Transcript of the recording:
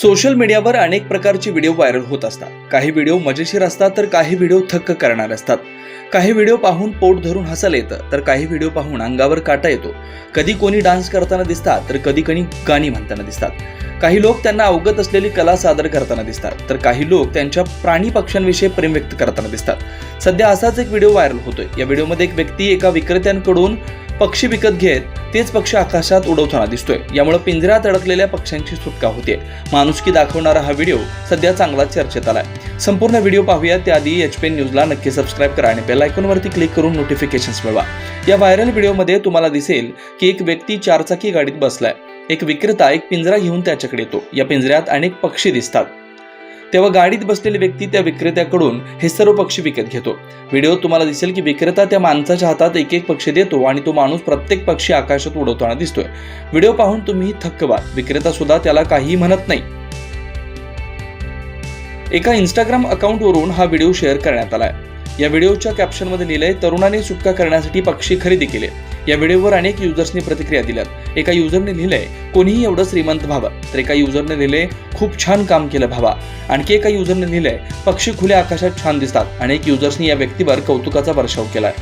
Social मीडियावर अनेक प्रकारचे व्हिडिओ व्हायरल होत असतात. काही व्हिडिओ मजेशीर असतात तर काही व्हिडिओ थक्क करणारे असतात. काही व्हिडिओ पाहून पोट धरून हसायला येतं तर काही व्हिडिओ पाहून अंगावर काटा येतो. कधी कोणी डान्स करताना दिसतात तर कधी कोणी गाणी म्हणताना दिसतात. काही लोक त्यांना अवगत असलेली कला सादर करताना दिसतात तर काही लोक त्यांच्या प्राणी पक्ष्यांविषयी प्रेम व्यक्त करताना दिसतात. सध्या असाच एक व्हिडिओ व्हायरल होतोय. या व्हिडिओमध्ये एक व्यक्ती एका विक्रेत्यांकडून पक्षी विकत घेत तेच पक्षी आकाशात उडवताना दिसतोय. यामुळे पिंजऱ्यात अडकलेल्या पक्ष्यांची सुटका होते. माणुसकी दाखवणारा हा व्हिडिओ सध्या चांगलाच चर्चेत आलाय. संपूर्ण व्हिडिओ पाहूया त्याआधी एच पी न्यूजला नक्की सबस्क्राईब करा आणि बेल आयकॉनवरती क्लिक करून नोटिफिकेशन्स मिळवा. या व्हायरल व्हिडिओमध्ये तुम्हाला दिसेल की एक व्यक्ती चारचाकी गाडीत बसलाय. एक विक्रेता एक पिंजरा घेऊन त्याच्याकडे येतो. या पिंजऱ्यात अनेक पक्षी दिसतात. तेव्हा गाडीत बसलेली व्यक्ती त्या विक्रेत्याकडून हे सर्व पक्षी विकत घेतो. व्हिडिओ तुम्हाला दिसेल की विक्रेता त्या माणसाच्या हातात एक एक पक्षी देतो आणि तो माणूस प्रत्येक पक्षी आकाशात उडवताना दिसतोय. व्हिडिओ पाहून तुम्ही थक्क व्हाल विक्रेता सुद्धा त्याला काहीही म्हणत नाही. एका इंस्टाग्राम अकाउंटवरून हा व्हिडिओ शेअर करण्यात आलाय. या व्हिडिओच्या कॅप्शनमध्ये लिहिलंय तरुणांनी सुटका करण्यासाठी पक्षी खरेदी केले. या व्हिडिओवर अनेक युजर्सनी प्रतिक्रिया दिल्यात. एका युजरने लिहिलंय कोणीही एवढं श्रीमंत व्हावं. तर एका युजरने लिहिलंय खूप छान काम केलं भावा. आणखी एका युजरने लिहिलंय पक्षी खुल्या आकाशात छान दिसतात. अनेक युजर्सनी या व्यक्तीवर कौतुकाचा वर्षाव केलाय.